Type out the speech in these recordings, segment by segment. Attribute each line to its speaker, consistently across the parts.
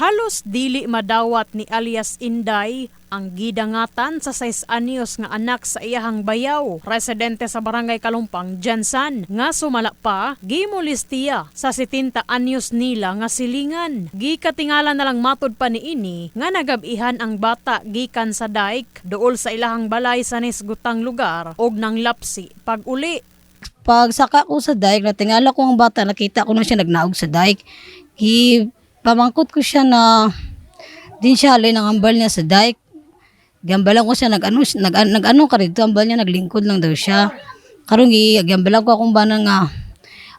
Speaker 1: Halos dili madawat ni alias Inday ang gidangatan sa 6 anyos nga anak sa iyahang bayaw, residente sa barangay Kalumpang, Jansan, nga sumala pa, gimulistiya sa 70 anyos nila nga silingan. Gikatingala na lang matod pa ni ini nga nagabihan ang bata gikan sa dike dool sa ilahang balay sa nisgutang lugar og nang lapsi pag uli.
Speaker 2: Pag saka ko sa dike, natingala ko ang bata, nakita ko na siya nagnaog sa dike. Hi, pamangkot ko siya na din siya halin ang ambal niya sa dike. Gambalan ko siya, nag-ano, nag, nag-ano ka rito, ambal niya, naglingkod lang daw siya. Karong i, gambalan ko akong bana nga,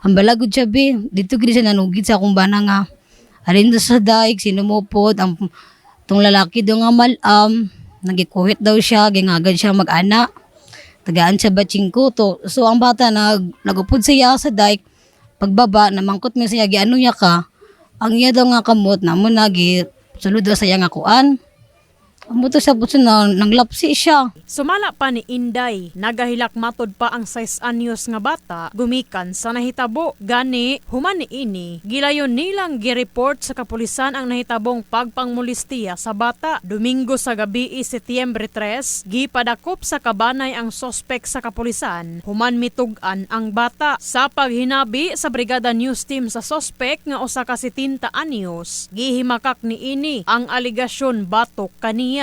Speaker 2: ambalagod siya bi, dito gini siya nanugid sa akong bana nga, alin doon sa dike, sinumupot, ang tong lalaki doon nga malam, nagikuhit daw siya, gingagad siya mag-ana. Tagaan siya batching ko to. So ang bata nag nagupod siya sa dike. Pagbaba namangkot mi siya giano niya ka ang iya daw nga kamot namon nagi sulod daw sa iya nga kuan. Amo to sa butson na nanglapsi siya.
Speaker 1: Sumala pa ni Inday, nagahilak matod pa ang 6 anyos nga bata, gumikan sa nahitabo. Gani, human ni ini, gilayon nilang gireport sa kapulisan ang nahitabong pagpangmulistiya sa bata. Domingo sa gabi, Setyembre 3, gipadakop sa kabanay ang sospek sa kapulisan, human mitugan ang bata. Sa paghinabi sa Brigada News Team sa sospek nga usa ka 70 anyos, gihimakak ni ini ang aligasyon batok kaniya.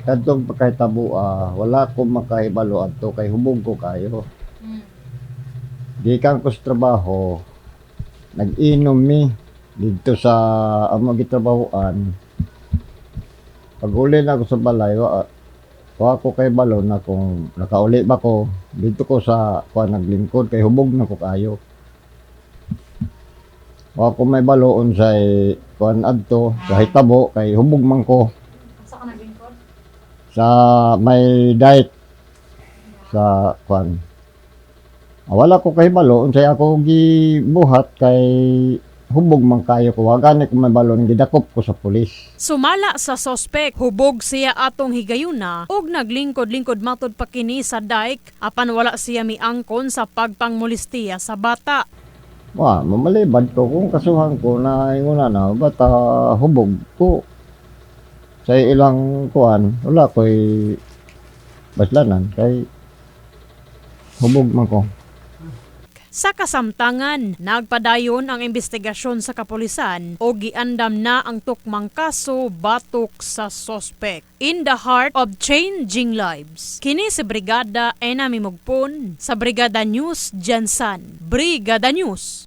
Speaker 3: Kadtong pagkahitabo ah, wala ko makahibalo adto kay hubog ko kayo. Gikan ko sa trabaho, nag-inom mi dito sa amo gitrabahoan. Pag uli na ako sa balay, wa, wa ko kay balo na kung nakauli ba ko dito ko sa kuan naglingkod kay hubog na ko kayo. Wa ko may baloon sa kuan adto sa hitabo kay hubog man ko sa may diet sa kwan. Ah, wala ko kay balo unsay ako gibuhat kay hubog man kayo ko wagani ko may balon gidakop ko sa pulis.
Speaker 1: Sumala sa sospek, hubog siya atong higayuna ug naglingkod-lingkod matod pa kini sa dike apan wala siya miangkon sa pagpangmulistiya sa bata.
Speaker 3: Wa, mamalibad ko kung kasuhan ko na inguna na bata hubog ko sa ilang kuan wala ko'y baslanan kay hubog man ko.
Speaker 1: Sa kasamtangan, nagpadayon ang investigasyon sa kapulisan o giandam na ang tukmang kaso batok sa sospek. In the heart of changing lives. Kini si Brigada Enami Mugpon sa Brigada News Jansan. Brigada News.